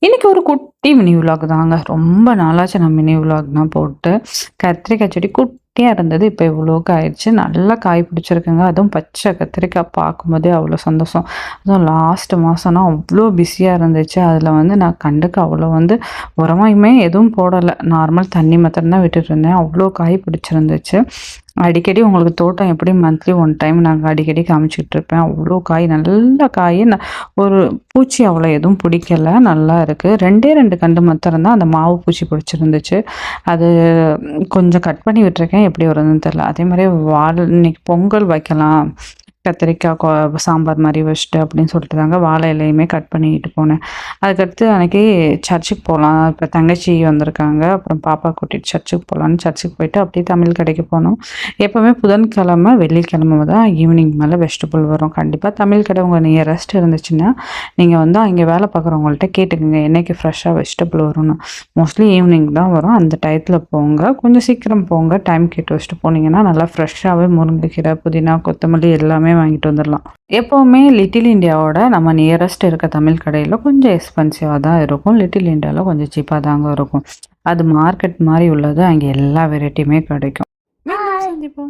இன்னைக்கு ஒரு குட்டி மினி விலாக் தாங்க. ரொம்ப நாளாச்சு நான் மினி விலாக்லாம் போட்டு. கத்திரிக்காய் செடி குட்டியாக இருந்தது இப்போ இவ்வளோக்கு ஆயிடுச்சு. நல்லா காய் பிடிச்சிருக்குங்க. அதுவும் பச்சை கத்திரிக்காய் பார்க்கும்போதே அவ்வளோ சந்தோஷம். அதுவும் லாஸ்ட் மாதம்னா அவ்வளோ பிஸியாக இருந்துச்சு. அதில் வந்து நான் கண்டுக்கு அவ்வளோ வந்து உரமாயுமே எதுவும் போடலை. நார்மல் தண்ணி மாத்திரம் தான் விட்டுட்டு இருந்தேன். அவ்வளோ காய் பிடிச்சிருந்துச்சு. அடிக்கடி உங்களுக்கு தோட்டம் எப்படி மந்த்லி ஒன் டைம் நாங்கள் அடிக்கடி காமிச்சிக்கிட்டு இருப்பேன். அவ்வளோ காய் நல்ல காய். ந- ஒரு பூச்சி அவ்வளோ எதுவும் பிடிக்கல. நல்லா இருக்குது ரெண்டே ரெண்டு கண்டு மாத்திரம் தான் அந்த மாவு பூச்சி பிடிச்சிருந்துச்சு. அது கொஞ்சம் கட் பண்ணி விட்டுருக்கேன். எப்படி வருதுன்னு தெரில அதே மாதிரி வால் இன்னைக்கு பொங்கல் வைக்கலாம். கத்திரிக்காய் சாம்பார் மாதிரி வச்சுட்டு அப்படின்னு சொல்லிட்டு தாங்க வாழை இலையுமே கட் பண்ணிக்கிட்டு போனேன். அதுக்கடுத்து அன்றைக்கி சர்ச்சுக்கு போகலாம். இப்போ தங்கச்சி வந்திருக்காங்க. அப்புறம் பாப்பா கூட்டிட்டு சர்ச்சுக்கு போகலான்னு சர்ச்சுக்கு போயிட்டு அப்படியே தமிழ் கடைக்கு போனோம். எப்போவுமே புதன்கிழமை வெள்ளிக்கிழமை தான் ஈவினிங் மேலே வெஜிடபிள் வரும். கண்டிப்பாக தமிழ் கடை உங்கள் நியரஸ்ட் இருந்துச்சுன்னா நீங்கள் வந்து அங்கே வேலை பார்க்குறவங்கள்ட்ட கேட்டுக்கோங்க. என்றைக்கு ஃப்ரெஷ்ஷாக வெஜிடபிள் வரும்னு. மோஸ்ட்லி ஈவினிங் தான் வரும். அந்த டயத்தில் போங்க. கொஞ்சம் சீக்கிரம் போங்க. டைம் கேட்டு வச்சுட்டு போனீங்கன்னா நல்லா ஃப்ரெஷ்ஷாகவே முருங்கைக்கீரை புதினா கொத்தமல்லி எல்லாமே வாங்கிட்டு வந்துடலாம் எப்போவுமே லிட்டில் இந்தியாவோட நம்ம நியரஸ்ட் இருக்க தமிழ் கடையில் கொஞ்சம் எக்ஸ்பென்சிவாக தான் இருக்கும். லிட்டில் இந்தியாவில் கொஞ்சம் சீப்பாக தாங்க இருக்கும். அது மார்க்கெட் மாதிரி உள்ளது. அங்கே எல்லா வெரைட்டியுமே கிடைக்கும். சந்திப்போம்.